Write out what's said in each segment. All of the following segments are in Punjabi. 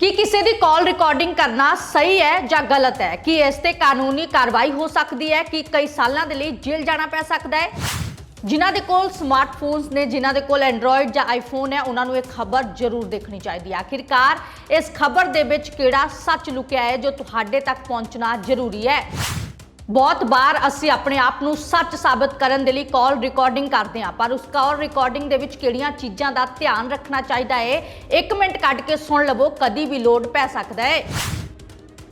ਕੀ ਕਿਸੇ ਦੀ ਕਾਲ ਰਿਕਾਰਡਿੰਗ ਕਰਨਾ ਸਹੀ ਹੈ ਜਾਂ ਗਲਤ ਹੈ? ਕੀ ਇਸ ਤੇ ਕਾਨੂੰਨੀ ਕਾਰਵਾਈ ਹੋ ਸਕਦੀ ਹੈ? ਕਿ ਕਈ ਸਾਲਾਂ ਦੇ ਲਈ ਜੇਲ੍ਹ ਜਾਣਾ ਪੈ ਸਕਦਾ ਹੈ? ਜਿਨ੍ਹਾਂ ਦੇ ਕੋਲ ਸਮਾਰਟਫੋਨਸ ਨੇ, ਜਿਨ੍ਹਾਂ ਦੇ ਕੋਲ ਐਂਡਰੋਇਡ ਜਾਂ ਆਈਫੋਨ ਹੈ, ਉਹਨਾਂ ਨੂੰ ਇਹ ਖਬਰ ਜ਼ਰੂਰ ਦੇਖਣੀ ਚਾਹੀਦੀ ਹੈ। ਆਖਿਰਕਾਰ, ਇਸ ਖਬਰ ਦੇ ਵਿੱਚ ਕਿਹੜਾ ਸੱਚ ਲੁਕਿਆ ਹੈ ਜੋ ਤੁਹਾਡੇ ਤੱਕ ਪਹੁੰਚਣਾ ਜ਼ਰੂਰੀ ਹੈ? ਬਹੁਤ ਵਾਰ ਅਸੀਂ ਆਪਣੇ ਆਪ ਨੂੰ ਸੱਚ ਸਾਬਤ ਕਰਨ ਦੇ ਲਈ ਕਾਲ ਰਿਕਾਰਡਿੰਗ ਕਰਦੇ ਹਾਂ, ਪਰ ਉਸ ਕਾਲ ਰਿਕਾਰਡਿੰਗ ਦੇ ਵਿੱਚ ਕਿਹੜੀਆਂ ਚੀਜ਼ਾਂ ਦਾ ਧਿਆਨ ਰੱਖਣਾ ਚਾਹੀਦਾ ਹੈ? 1 ਮਿੰਟ ਕੱਢ ਕੇ ਸੁਣ ਲਵੋ, ਕਦੀ ਵੀ ਲੋਡ ਪੈ ਸਕਦਾ ਹੈ।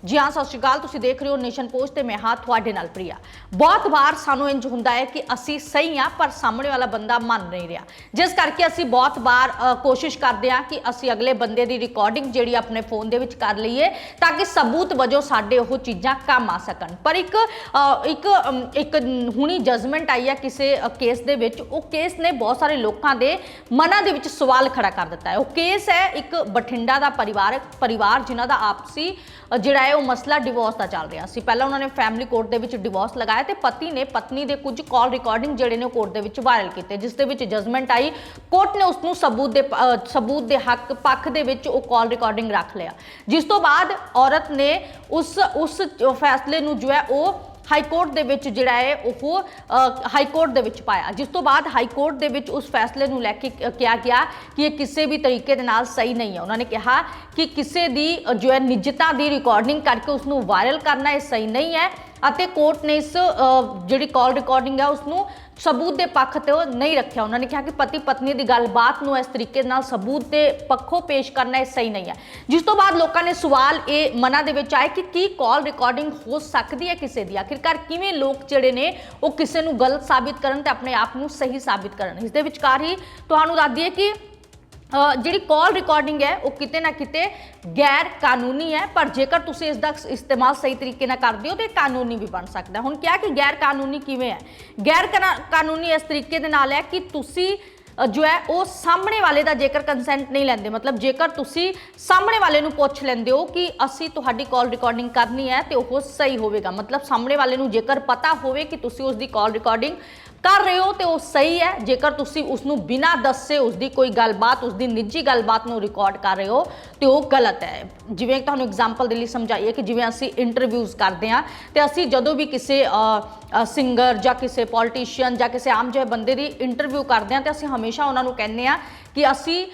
ਜੀ ਹਾਂ, ਸਤਿ ਸ਼੍ਰੀ ਅਕਾਲ। ਤੁਸੀਂ ਦੇਖ ਰਹੇ ਹੋ ਨੇਸ਼ਨ ਪੋਸਟ ਤੇ ਮੈਂ ਹਾਂ ਤੁਹਾਡੇ ਨਾਲ ਪ੍ਰਿਆ। ਬਹੁਤ ਵਾਰ ਸਾਨੂੰ ਇੰਜ ਹੁੰਦਾ ਹੈ ਕਿ ਅਸੀਂ ਸਹੀ ਹਾਂ, ਪਰ ਸਾਹਮਣੇ ਵਾਲਾ ਬੰਦਾ ਮੰਨ ਨਹੀਂ ਰਿਹਾ। ਜਿਸ ਕਰਕੇ ਅਸੀਂ ਬਹੁਤ ਵਾਰ ਕੋਸ਼ਿਸ਼ ਕਰਦੇ ਹਾਂ ਕਿ ਅਸੀਂ ਅਗਲੇ ਬੰਦੇ ਦੀ ਰਿਕਾਰਡਿੰਗ ਜਿਹੜੀ ਆਪਣੇ ਫੋਨ ਦੇ ਵਿੱਚ ਕਰ ਲਈਏ, ਤਾਂ ਕਿ ਸਬੂਤ ਵਜੋਂ ਸਾਡੇ ਉਹ ਚੀਜ਼ਾਂ ਕੰਮ ਆ ਸਕਣ। ਪਰ ਇੱਕ ਇੱਕ ਇੱਕ ਹੁਣੀ ਜਜਮੈਂਟ ਆਈ ਹੈ ਕਿਸੇ ਕੇਸ ਦੇ ਵਿੱਚ। ਉਹ ਕੇਸ ਨੇ ਬਹੁਤ ਸਾਰੇ ਲੋਕਾਂ ਦੇ ਮਨਾਂ ਦੇ ਵਿੱਚ ਸਵਾਲ ਖੜਾ ਕਰ ਦਿੱਤਾ ਹੈ। ਉਹ ਕੇਸ ਹੈ ਇੱਕ ਬਠਿੰਡਾ ਦਾ ਪਰਿਵਾਰ ਪਰਿਵਾਰ ਜਿਨ੍ਹਾਂ ਦਾ ਆਪਸੀ ਜਿਹੜਾ ਹੈ ਉਹ ਮਸਲਾ ਡਿਵੋਰਸ ਦਾ ਚੱਲ ਰਿਹਾ ਸੀ। ਪਹਿਲਾਂ ਉਹਨਾਂ ਨੇ ਫੈਮਿਲੀ ਕੋਰਟ ਦੇ ਵਿੱਚ ਡਿਵੋਰਸ ਲਗਾਇਆ ਤੇ ਪਤੀ ਨੇ, ਪਤਨੀ ਦੇ ਕੁਝ ਕਾਲ ਰਿਕਾਰਡਿੰਗ ਜਿਹੜੇ ਨੇ ਕੋਰਟ ਦੇ ਵਿੱਚ ਵਾਇਰਲ ਕੀਤੇ, ਜਿਸ ਦੇ ਵਿੱਚ ਜਜਮੈਂਟ ਆਈ। ਕੋਰਟ ਨੇ ਉਸ ਨੂੰ ਸਬੂਤ ਦੇ ਸਬੂਤ ਦੇ ਹੱਕ ਪੱਖ ਦੇ ਵਿੱਚ ਉਹ ਕਾਲ ਰਿਕਾਰਡਿੰਗ ਰੱਖ ਲਿਆ। ਜਿਸ ਤੋਂ ਬਾਅਦ ਔਰਤ ਨੇ ਉਸ ਉਸ ਫੈਸਲੇ ਨੂੰ ਜੋ ਹੈ ਉਹ ਹਾਈ ਕੋਰਟ ਦੇ ਵਿੱਚ ਜਿਹੜਾ ਹੈ ਉਹ ਹਾਈ ਕੋਰਟ ਦੇ ਵਿੱਚ ਪਾਇਆ। ਜਿਸ ਤੋਂ ਬਾਅਦ ਹਾਈ ਕੋਰਟ ਦੇ ਵਿੱਚ ਉਸ ਫੈਸਲੇ ਨੂੰ ਲੈ ਕੇ ਕਿਹਾ ਗਿਆ ਕਿ ਇਹ ਕਿਸੇ ਵੀ ਤਰੀਕੇ ਦੇ ਨਾਲ ਸਹੀ ਨਹੀਂ ਹੈ। ਉਹਨਾਂ ਨੇ ਕਿਹਾ ਕਿ ਕਿਸੇ ਦੀ ਜੋ ਹੈ ਨਿੱਜਤਾ ਦੀ ਰਿਕਾਰਡਿੰਗ ਕਰਕੇ ਉਸ ਨੂੰ ਵਾਇਰਲ ਕਰਨਾ ਇਹ ਸਹੀ ਨਹੀਂ ਹੈ। ਅਤੇ ਕੋਰਟ ਨੇ ਇਸ ਜਿਹੜੀ ਕਾਲ ਰਿਕਾਰਡਿੰਗ ਹੈ ਉਸ ਨੂੰ ਸਬੂਤ ਦੇ ਪੱਖ ਤੇ ਉਹ ਨਹੀਂ ਰੱਖਿਆ। ਉਹਨਾਂ ਨੇ ਕਿਹਾ ਕਿ ਪਤੀ ਪਤਨੀ ਦੀ ਗੱਲਬਾਤ ਨੂੰ ਇਸ ਤਰੀਕੇ ਨਾਲ ਸਬੂਤ ਦੇ ਪੱਖੋਂ ਪੇਸ਼ ਕਰਨਾ ਇਹ ਸਹੀ ਨਹੀਂ ਹੈ। ਜਿਸ ਤੋਂ ਬਾਅਦ ਲੋਕਾਂ ਨੇ ਸਵਾਲ ਇਹ ਮਨਾਂ ਦੇ ਵਿੱਚ ਆਏ ਕਿ ਕੀ ਕਾਲ ਰਿਕਾਰਡਿੰਗ ਹੋ ਸਕਦੀ ਹੈ ਕਿਸੇ ਦੀ? ਆਖਿਰਕਾਰ ਕਿਵੇਂ ਲੋਕ ਜਿਹੜੇ ਨੇ ਉਹ ਕਿਸੇ ਨੂੰ ਗਲਤ ਸਾਬਿਤ ਕਰਨ ਤੇ ਆਪਣੇ ਆਪ ਨੂੰ ਸਹੀ ਸਾਬਿਤ ਕਰਨ? ਇਸ ਦੇ ਵਿਚਕਾਰ ਹੀ ਤੁਹਾਨੂੰ ਦੱਸ ਦਈਏ ਕਿ ਜਿਹੜੀ ਕਾਲ ਰਿਕਾਰਡਿੰਗ ਹੈ, ਉਹ ਕਿਤੇ ਨਾ ਕਿਤੇ ਗੈਰ ਕਾਨੂੰਨੀ ਹੈ, ਪਰ ਜੇਕਰ ਤੁਸੀਂ ਇਸ ਦਾ ਇਸਤੇਮਾਲ ਸਹੀ ਤਰੀਕੇ ਨਾਲ ਕਰਦੇ ਹੋ, ਤੇ ਕਾਨੂੰਨੀ ਵੀ ਬਣ ਸਕਦਾ। ਹੁਣ ਕਿਹਾ ਕਿ ਗੈਰ ਕਾਨੂੰਨੀ ਕਿਵੇਂ ਹੈ? ਗੈਰ ਕਨਾ- ਕਾਨੂੰਨੀ ਇਸ ਤਰੀਕੇ ਦੇ ਨਾਲ ਹੈ ਕਿ ਤੁਸੀਂ ਜੋ ਹੈ, ਉਹ ਸਾਹਮਣੇ ਵਾਲੇ ਦਾ ਜੇਕਰ ਕੰਸੈਂਟ ਨਹੀਂ ਲੈਂਦੇ, ਮਤਲਬ ਜੇਕਰ ਤੁਸੀਂ ਸਾਹਮਣੇ ਵਾਲੇ ਨੂੰ ਪੁੱਛ ਲੈਂਦੇ ਹੋ ਕਿ ਅਸੀਂ ਤੁਹਾਡੀ ਕਾਲ ਰਿਕਾਰਡਿੰਗ ਕਰਨੀ ਹੈ, ਤੇ ਉਹ ਸਹੀ ਹੋਵੇਗਾ। ਮਤਲਬ ਸਾਹਮਣੇ ਵਾਲੇ ਨੂੰ ਜੇਕਰ ਪਤਾ ਹੋਵੇ ਕਿ ਤੁਸੀਂ ਉਸ ਦੀ ਕਾਲ ਰਿਕਾਰਡਿੰਗ ਕਰ ਰਹੇ ਹੋ ਤੇ ਉਹ ਸਹੀ ਹੈ। ਜੇਕਰ ਤੁਸੀਂ ਉਸ ਨੂੰ ਬਿਨਾਂ ਦੱਸੇ ਉਸ ਦੀ ਕੋਈ ਗੱਲਬਾਤ ਉਸ ਦੀ ਨਿੱਜੀ ਗੱਲਬਾਤ ਨੂੰ ਰਿਕਾਰਡ ਕਰ ਰਹੇ ਹੋ, ਤੇ ਉਹ ਗਲਤ ਹੈ। ਜਿਵੇਂ ਤੁਹਾਨੂੰ ਐਗਜ਼ਾਮਪਲ ਦੇ ਲਈ ਸਮਝਾਈਏ ਕਿ ਜਿਵੇਂ ਅਸੀਂ ਇੰਟਰਵਿਊਜ਼ ਕਰਦੇ ਹਾਂ, ਤੇ ਅਸੀਂ ਜਦੋਂ ਵੀ ਕਿਸੇ ਸਿੰਗਰ ਜਾਂ ਕਿਸੇ ਪੋਲੀਟੀਸ਼ੀਅਨ ਜਾਂ ਕਿਸੇ ਆਮ ਜਿਹੇ ਬੰਦੇ ਦੀ ਇੰਟਰਵਿਊ ਕਰਦੇ ਹਾਂ, ਤੇ ਅਸੀਂ ਹਮੇਸ਼ਾ ਉਹਨਾਂ ਨੂੰ ਕਹਿੰਦੇ ਹਾਂ ਕਿ ਅਸੀਂ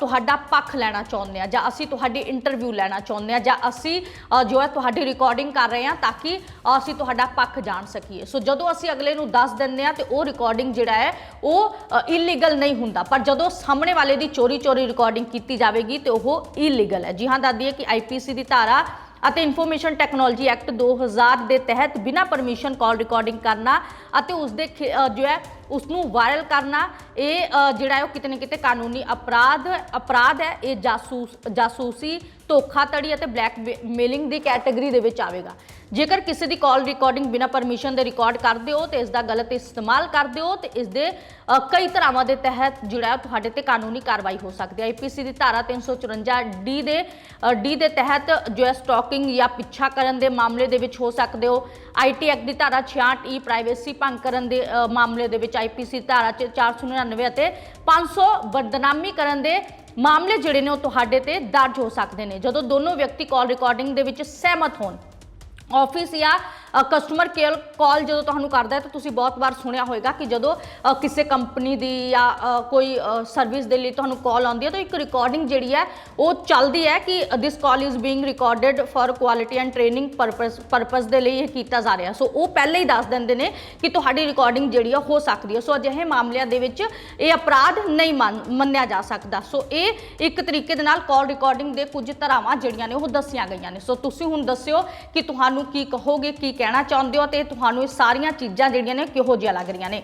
ਤੁਹਾਡਾ ਪੱਖ ਲੈਣਾ ਚਾਹੁੰਦੇ ਹਾਂ, ਜਾਂ ਅਸੀਂ ਤੁਹਾਡੀ ਇੰਟਰਵਿਊ ਲੈਣਾ ਚਾਹੁੰਦੇ ਹਾਂ, ਜਾਂ ਅਸੀਂ ਜੋ ਹੈ ਤੁਹਾਡੀ ਰਿਕਾਰਡਿੰਗ ਕਰ ਰਹੇ ਹਾਂ ਤਾਂ ਕਿ ਅਸੀਂ ਤੁਹਾਡਾ ਪੱਖ ਜਾਣ ਸਕੀਏ। ਸੋ ਜਦੋਂ ਅਸੀਂ ਅਗਲੇ ਨੂੰ ਦੱਸ ਦਿੰਦੇ ਹਾਂ ਤੇ ਉਹ ਰਿਕਾਰਡਿੰਗ ਜਿਹੜਾ ਹੈ, ਉਹ ਇਲੀਗਲ ਨਹੀਂ ਹੁੰਦਾ। ਪਰ ਜਦੋਂ ਸਾਹਮਣੇ ਵਾਲੇ ਦੀ ਚੋਰੀ ਚੋਰੀ ਰਿਕਾਰਡਿੰਗ ਕੀਤੀ ਜਾਵੇਗੀ ਤੇ ਉਹ ਇਲੀਗਲ ਹੈ। ਜੀ ਹਾਂ, ਦੱਸਦੀ ਹੈ ਕਿ ਆਈਪੀਸੀ ਦੀ ਧਾਰਾ ਅਤੇ ਇਨਫੋਰਮੇਸ਼ਨ ਟੈਕਨੋਲੋਜੀ ਐਕਟ 2000 ਦੇ ਤਹਿਤ ਬਿਨਾਂ ਪਰਮਿਸ਼ਨ ਕਾਲ ਰਿਕਾਰਡਿੰਗ ਕਰਨਾ ਅਤੇ ਉਸ ਦੇ ਜੋ ਹੈ ਉਸ ਨੂੰ ਵਾਇਰਲ ਕਰਨਾ, ਇਹ ਜਿਹੜਾ ਹੈ ਉਹ ਕਿਤੇ ਨਾ ਕਿਤੇ ਕਾਨੂੰਨੀ ਅਪਰਾਧ ਅਪਰਾਧ ਹੈ, ਇਹ ਜਾਸੂਸ, ਜਾਸੂਸੀ, ਧੋਖਾਧੜੀ ਅਤੇ ਬਲੈਕਮੇਲਿੰਗ ਦੀ ਕੈਟਾਗਰੀ ਦੇ ਵਿੱਚ ਆਵੇਗਾ। ਜੇਕਰ ਕਿਸੇ ਦੀ ਕਾਲ ਰਿਕਾਰਡਿੰਗ ਬਿਨਾਂ ਪਰਮਿਸ਼ਨ ਦੇ ਰਿਕਾਰਡ ਕਰਦੇ ਹੋ, ਤੇ ਇਸ ਦਾ ਗਲਤ ਇਸਤੇਮਾਲ ਕਰਦੇ ਹੋ, ਤੇ ਇਸ ਦੇ ਕਈ ਧਾਰਾਵਾਂ ਦੇ ਤਹਿਤ ਜਿਹੜਾ ਹੈ ਤੁਹਾਡੇ ਤੇ ਕਾਨੂੰਨੀ ਕਾਰਵਾਈ ਹੋ ਸਕਦੀ ਹੈ। ਆਈਪੀਸੀ ਦੀ ਧਾਰਾ 354 ਡੀ ਦੇ ਡੀ ਦੇ ਤਹਿਤ ਜੋ ਹੈ ਸਟਾਕਿੰਗ ਜਾਂ ਪਿੱਛਾ ਕਰਨ ਦੇ ਮਾਮਲੇ ਦੇ ਵਿੱਚ ਹੋ ਸਕਦੇ ਹੋ। ਆਈਟੀ ਐਕਟ ਦੀ ਧਾਰਾ 66 ਈ ਪ੍ਰਾਈਵੇਸੀ ਭੰਗ ਕਰਨ ਦੇ ਮਾਮਲੇ ਦੇ ਵਿੱਚ ਆਈਪੀਸੀ ਧਾਰਾ 'ਚ 499 ਅਤੇ 500 ਬਦਨਾਮੀ ਕਰਨ ਦੇ ਮਾਮਲੇ ਜਿਹੜੇ ਨੇ ਉਹ ਤੁਹਾਡੇ ਤੇ ਦਰਜ ਹੋ ਸਕਦੇ ਨੇ। ਜਦੋਂ ਦੋਨੋਂ ਵਿਅਕਤੀ ਕਾਲ ਰਿਕਾਰਡਿੰਗ ਦੇ ਵਿੱਚ ਸਹਿਮਤ ਹੋਣ, ਆਫਿਸ ਜਾਂ ਕਸਟਮਰ ਕੇਅਰ ਕਾਲ ਜਦੋਂ ਤੁਹਾਨੂੰ ਕਰਦਾ ਹੈ ਤਾਂ ਤੁਸੀਂ ਬਹੁਤ ਵਾਰ ਸੁਣਿਆ ਹੋਵੇਗਾ ਕਿ ਜਦੋਂ ਅ, ਕਿਸੇ ਕੰਪਨੀ ਦੀ ਜਾਂ ਅ, ਕੋਈ ਸਰਵਿਸ ਦੇ ਲਈ ਤੁਹਾਨੂੰ ਕਾਲ ਆਉਂਦੀ ਹੈ ਤਾਂ ਇੱਕ ਰਿਕਾਰਡਿੰਗ ਜਿਹੜੀ ਹੈ ਉਹ ਚੱਲਦੀ ਹੈ ਕਿ this call is being recorded for quality and training purpose purpose ਦੇ ਲਈ ਇਹ ਕੀਤਾ ਜਾ ਰਿਹਾ। ਸੋ ਉਹ ਪਹਿਲਾਂ ਹੀ ਦੱਸ ਦਿੰਦੇ ਨੇ ਕਿ ਤੁਹਾਡੀ ਰਿਕਾਰਡਿੰਗ ਜਿਹੜੀ ਆ ਹੋ ਸਕਦੀ ਹੈ। ਸੋ ਅਜਿਹੇ ਮਾਮਲਿਆਂ ਦੇ ਵਿੱਚ ਇਹ ਅਪਰਾਧ ਨਹੀਂ ਮੰਨ- ਮੰਨਿਆ ਜਾ ਸਕਦਾ। ਸੋ ਇਹ ਇੱਕ ਤਰੀਕੇ ਦੇ ਨਾਲ ਕਾਲ ਰਿਕਾਰਡਿੰਗ ਦੇ ਕੁਝ ਧਾਰਾਵਾਂ ਜਿਹੜੀਆਂ ਨੇ ਉਹ ਦੱਸੀਆਂ ਗਈਆਂ ਨੇ। ਸੋ ਤੁਸੀਂ ਹੁਣ ਦੱਸਿਓ ਕਿ ਤੁਹਾਨੂੰ ਕੀ ਕਹੋਗੇ ਕੀ ਕਹਿਣਾ ਚਾਹੁੰਦੇ ਹੋ ਤੇ ਤੁਹਾਨੂੰ ਇਹ ਸਾਰੀਆਂ ਚੀਜ਼ਾਂ ਜਿਹੜੀਆਂ ਨੇ ਕਿਹੋ ਜਿਹੀਆਂ ਲੱਗ ਰਹੀਆਂ ਨੇ?